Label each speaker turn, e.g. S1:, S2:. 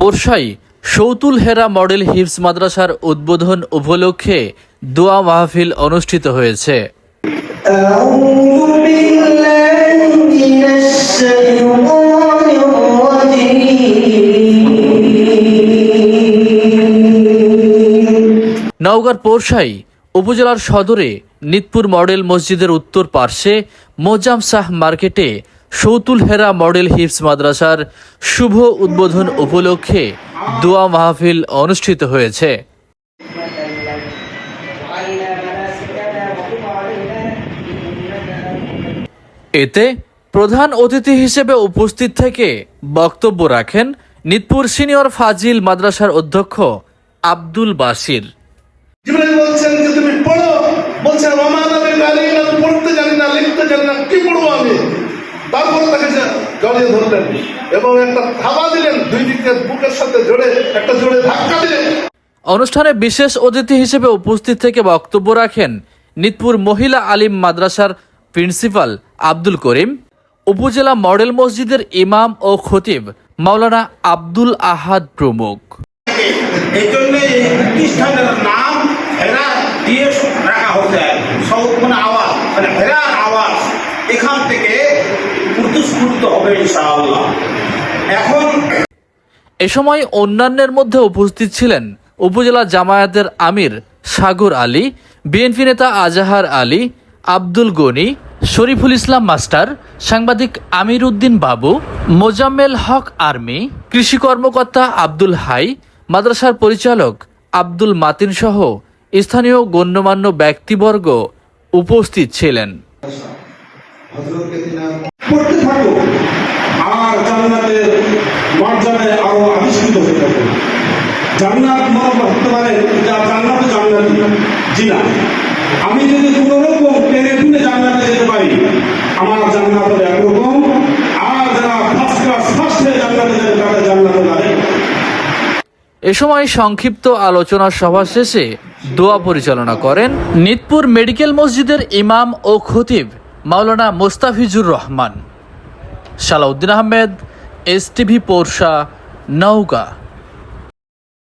S1: পোরশাই সৌতুল হেরা model হিপস মাদ্রাসার উদ্বোধন উপলক্ষে দোয়া মাহফিল অনুষ্ঠিত হয়েছে। নওগাঁর পোরশাই উপজেলার সদরে নিতপুর মডেল মসজিদের উত্তর পার্শ্বে মোজাম শাহ মার্কেটে সৌতুল হেরা মডেল হিপস মাদ্রাসার শুভ উদ্বোধন উপলক্ষে দোয়া মাহফিল অনুষ্ঠিত হয়েছে। এতে প্রধান অতিথি হিসেবে উপস্থিত থেকে বক্তব্য রাখেন নিতপুর সিনিয়র ফাজিল মাদ্রাসার অধ্যক্ষ আব্দুল বাসির
S2: তুমি পড়ো। বলছে পড়তে জানি না, লিখতে জানি না, কি পড়ব আমি? তারপর তাকে সে জড়িয়ে ধরলেন এবং একটা থাবা দিলেন দুই দিকে বুকের সাথে জোরে একটা জোরে ধাক্কা দিলেন।
S1: অনুষ্ঠানে বিশেষ অতিথি হিসেবে উপস্থিত থেকে বক্তব্য রাখেন নিতপুর মহিলা আলিম মাদ্রাসার প্রিন্সিপাল আব্দুল করিম উপজেলা মডেল মসজিদের ইমাম ও খতিব মাওলানা আব্দুল আহাদ প্রমুখ।
S3: এই জন্য এই প্রতিষ্ঠানের নাম হেরা দিয়ে রাখা হচ্ছে মানে আওয়াজ মানে হেরার আওয়াজ। এখান থেকে হবে ইনশাআল্লাহ। এখন
S1: এ সময় অন্যান্যের মধ্যে উপস্থিত ছিলেন উপজেলা জামায়াতের আমির সাগর আলী বিএনপি নেতা আজাহার আলী আব্দুল গনি শরীফুল ইসলাম মাস্টার সাংবাদিক আমির উদ্দিন বাবু মোজাম্মেল হক আর্মি কৃষি কর্মকর্তা আব্দুল হাই মাদ্রাসার পরিচালক আব্দুল মাতিন সহ স্থানীয় গণ্যমান্য ব্যক্তিবর্গ উপস্থিত ছিলেন।
S4: পড়তে থাকো আর জান্নাতের মর্যাদায় আরও আবিষ্কৃত হতে থাকো জান্নাত মনে করতে পারে, যা জান্নাতে জান্নাতি জি না আমি যদি কোনো রকম টেনে টুনে জান্নাতে যেতে পারি, আমার জান্নাত হবে একরকম। আর যারা ফার্স্ট ক্লাস, ফার্স্ট হয়ে জান্নাতে যেতে তারা জান্নাতে যাবে
S1: এ সময় সংক্ষিপ্ত আলোচনা সভা শেষে দোয়া পরিচালনা করেন নিতপুর মেডিকেল মসজিদের ইমাম ও খতিব মাওলানা মোস্তাফিজুর রহমান সালাউদ্দিন আহমেদ এস টিভি পোরশা নওগাঁ।